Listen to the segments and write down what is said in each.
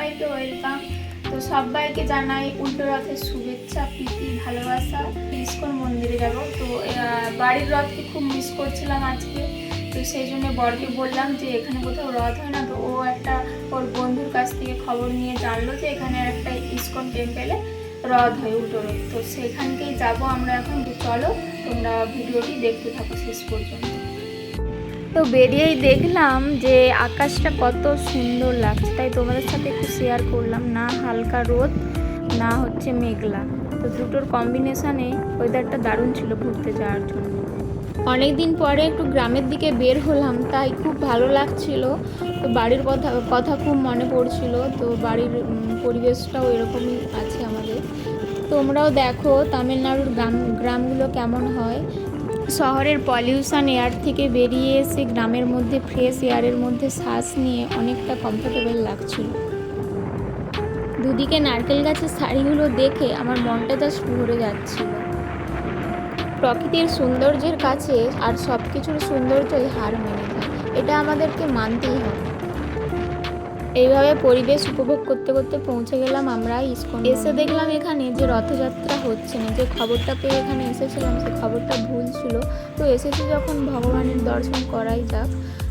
সবাইকে ওয়েলকাম তো সবাইকে জানাই উল্টো রথের শুভেচ্ছা, প্রীতি, ভালোবাসা। ইস্কন মন্দিরে যাব। তো বাড়ির রথকে খুব মিস করছিলাম আজকে। তো সেই জন্য বরকে বললাম যে, এখানে কোথাও রথ হয় না। তো ও একটা ওর বন্ধুর কাছ থেকে খবর নিয়ে জানলো যে, এখানে একটা ইস্কন টেম্পেলে রথ হয় উল্টো রথ। তো সেখানকেই যাব আমরা এখন। চলো, তোমরা ভিডিওটি দেখতে থাকো শেষ পর্যন্ত। তো বেরিয়েই দেখলাম যে আকাশটা কত সুন্দর লাগছে। তাই তোমাদের সাথে একটু শেয়ার করলাম, না হালকা রোদ, না হচ্ছে মেঘলা। তো দুটোর কম্বিনেশানে ওয়েদারটা দারুণ ছিল ঘুরতে যাওয়ার জন্য। অনেক দিন পরে একটু গ্রামের দিকে বের হলাম, তাই খুব ভালো লাগছিল। তো বাড়ির কথা কথা খুব মনে পড়ছিল, তো বাড়ির পরিবেশটাও এরকমই আছে আমাদের। তোমরাও দেখো তামিলনাড়ুর গ্রাম, গ্রামগুলো কেমন হয়। শহরের পলিউশন এয়ার থেকে বেরিয়ে এসে গ্রামের মধ্যে ফ্রেশ এয়ারের মধ্যে শ্বাস নিয়ে অনেকটা কমফোর্টেবল লাগছিল। দুদিকে নারকেল গাছের শাড়িগুলো দেখে আমার মনটা জাস্ট ভরে যাচ্ছিল। প্রকৃতির সৌন্দর্যের কাছে আর সব কিছুর সৌন্দর্যই হার মেনে এটা আমাদেরকে মানতেই হবে। এইভাবে পরিবেশ উপভোগ করতে করতে পৌঁছে গেলাম আমরা ইস্কন এসে দেখলাম এখানে যে রথযাত্রা হচ্ছে না যে খবরটা পেয়ে এখানে এসেছিলাম সে খবরটা ভুল ছিল। তো এসেছি যখন ভগবানের দর্শন করাই যাক।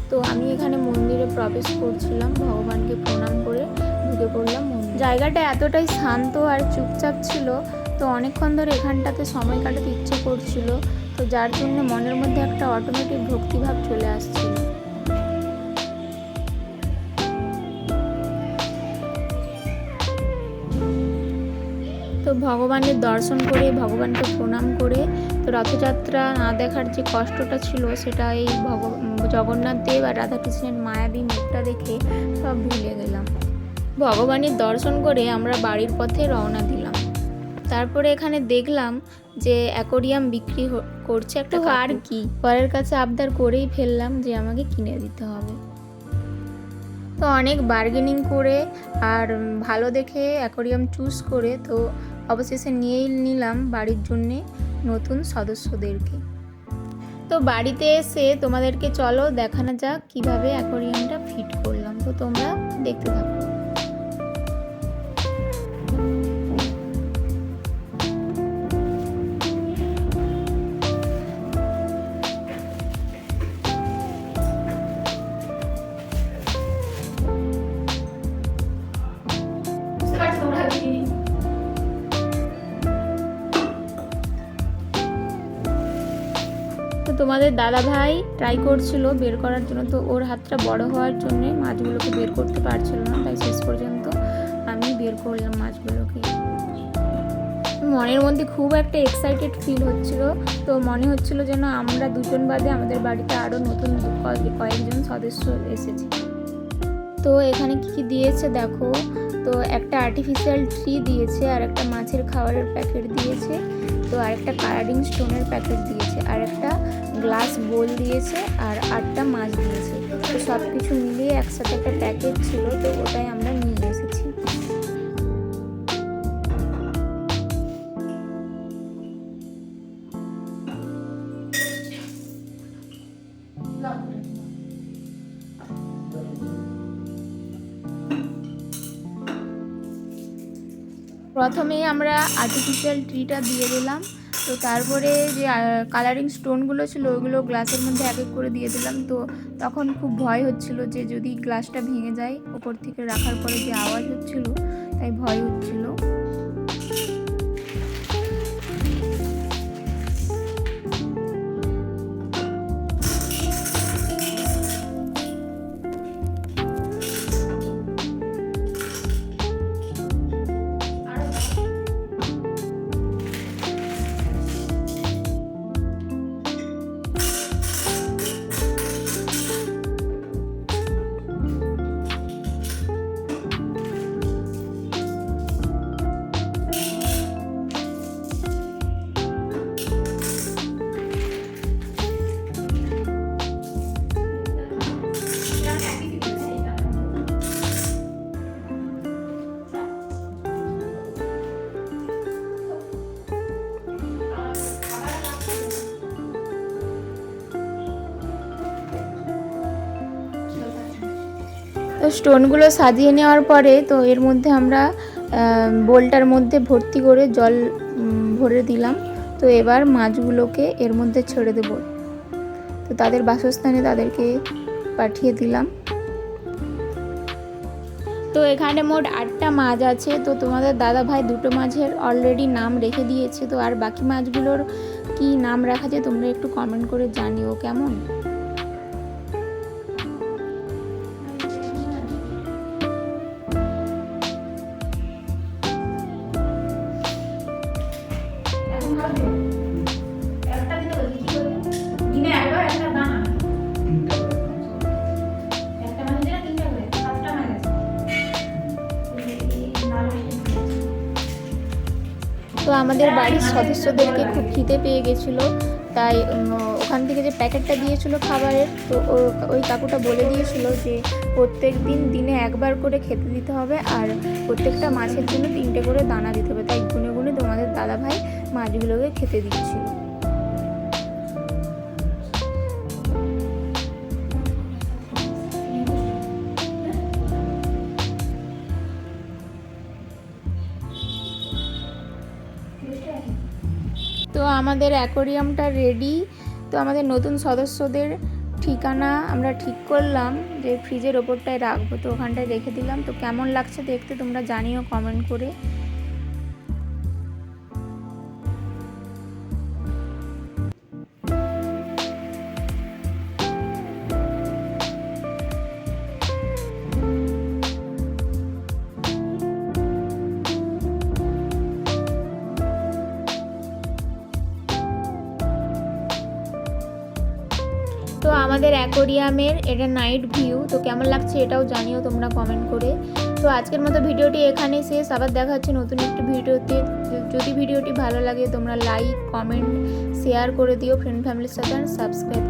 তো আমি এখানে মন্দিরে প্রবেশ করছিলাম ভগবানকে প্রণাম করে ঢুকে পড়লাম মন্দির। জায়গাটা এতটাই শান্ত আর চুপচাপ ছিল তো অনেকক্ষণ ধরে এখানটাতে সময় কাটাতে ইচ্ছে করছিল। তো যার জন্য মনের মধ্যে একটা অটোমেটিক ভক্তিভাব চলে আসছিল। তো ভগবানের দর্শন করে ভগবানকে প্রণাম করে তো রথযাত্রা না দেখার যে কষ্টটা ছিল সেটা এই ভগ জগন্নাথ দেব আর রাধাকৃষ্ণের মায়াবী মুখটা দেখে সব ভুলে গেলাম। ভগবানের দর্শন করে আমরা বাড়ির পথে রওনা দিলাম। তারপরে এখানে দেখলাম যে অ্যাকোরিয়াম বিক্রি করছে একটা আর কি? পরের কাছে আবদার করেই ফেললাম যে আমাকে কিনে দিতে হবে। তো অনেক বার্গেনিং করে আর ভালো দেখে অ্যাকোরিয়াম চুজ করে তো অবশেষে নিয়েই নিলাম বাড়ির জন্যে নতুন সদস্যদেরকে। তো বাড়িতে এসে তোমাদেরকে চলো দেখানো যাক কীভাবে অ্যাকোরিয়ামটা ফিট করলাম। তো তোমরা দেখতে থাকো। তোমাদের দাদা ভাই ট্রাই করছিল বের করার জন্য, তো ওর হাতটা বড় হওয়ার জন্য মাছগুলোকে বের করতে পারছিল না, তাই শেষ পর্যন্ত আমি বের করলাম মাছগুলোকে। মনের মধ্যে খুব একটা এক্সাইটেড ফিল হচ্ছিল, তো মনে হচ্ছিল যেন আমরা দুজন বাদে আমাদের বাড়িতে আরও নতুন কয়েক- কয়েকজন সদস্য এসেছে। তো এখানে কি কি দিয়েছে দেখো, তো একটা আর্টিফিশিয়াল ট্রি দিয়েছে, আর একটা মাছের খাবারের প্যাকেট দিয়েছে, তো আর একটা কালারিং স্টোনের প্যাকেট দিয়েছে, আর একটা গ্লাস বোল দিয়েছে আর আটটা মাছ দিয়েছে। তো সব কিছু মিলিয়ে একসাথে একটা প্যাকেজ ছিল, তো ওটাই আমরা নিয়ে এসেছি। প্রথমেই আমরা আর্টিফিশিয়াল ট্রিটা দিয়ে দিলাম। তো তারপরে যে কালারিং স্টোনগুলো ছিল, ওগুলো গ্লাসের মধ্যে এক এক করে দিয়ে দিলাম। তো তখন খুব ভয় হচ্ছিল যে, যদি গ্লাসটা ভেঙে যায়, ওপর থেকে রাখার পরে যে আওয়াজ হচ্ছিল, তাই ভয় হচ্ছিল। তো স্টোনগুলো সাজিয়ে নেওয়ার পরে তো এর মধ্যে আমরা বোলটার মধ্যে ভর্তি করে জল ভরে দিলাম। তো এবার মাছগুলোকে এর মধ্যে ছেড়ে দেবো। তো তাদের বাসস্থানে তাদেরকে পাঠিয়ে দিলাম। তো এখানে মোট আটটা মাছ আছে। তো তোমাদের দাদা ভাই দুটো মাছের অলরেডি নাম রেখে দিয়েছে। তো আর বাকি মাছগুলোর কি নাম রাখা যায় তোমরা একটু কমেন্ট করে জানিও, কেমন? তো আমাদের বাড়ির সদস্যদেরকে খুব খিদে পেয়ে গেছিল, তাই ওখান থেকে যে প্যাকেটটা দিয়েছিল খাবারের, তো ওই কাকুটা বলে দিয়েছিল যে প্রত্যেক দিন দিনে একবার করে খেতে দিতে হবে, আর প্রত্যেকটা মাছের জন্য তিনটে করে দানা দিতে হবে, তাই গুনে তোমাদের দাদা ভাই মাছগুলোকে খেতে দিচ্ছিল। তো আমাদের অ্যাকোরিয়ামটা রেডি তো আমাদের নতুন সদস্যদের ঠিকানা আমরা ঠিক করলাম, যে ফ্রিজের ওপরটায় রাখব। তো ওখানটায় রেখে দিলাম। তো কেমন লাগছে দেখতে তোমরা জানিও কমেন্ট করে। আমাদের অ্যাকোরিয়ামের এটা নাইট ভিউ তো কেমন লাগছে এটাও জানিও তোমরা কমেন্ট করে। তো আজকের মতো ভিডিওটি এখানেই শেষ, আবার দেখা হচ্ছে নতুন একটি ভিডিওতে। যদি ভিডিওটি ভালো লাগে তোমরা লাইক কমেন্ট শেয়ার করে দিও ফ্রেন্ড ফ্যামিলির সাথে সাবস্ক্রাইব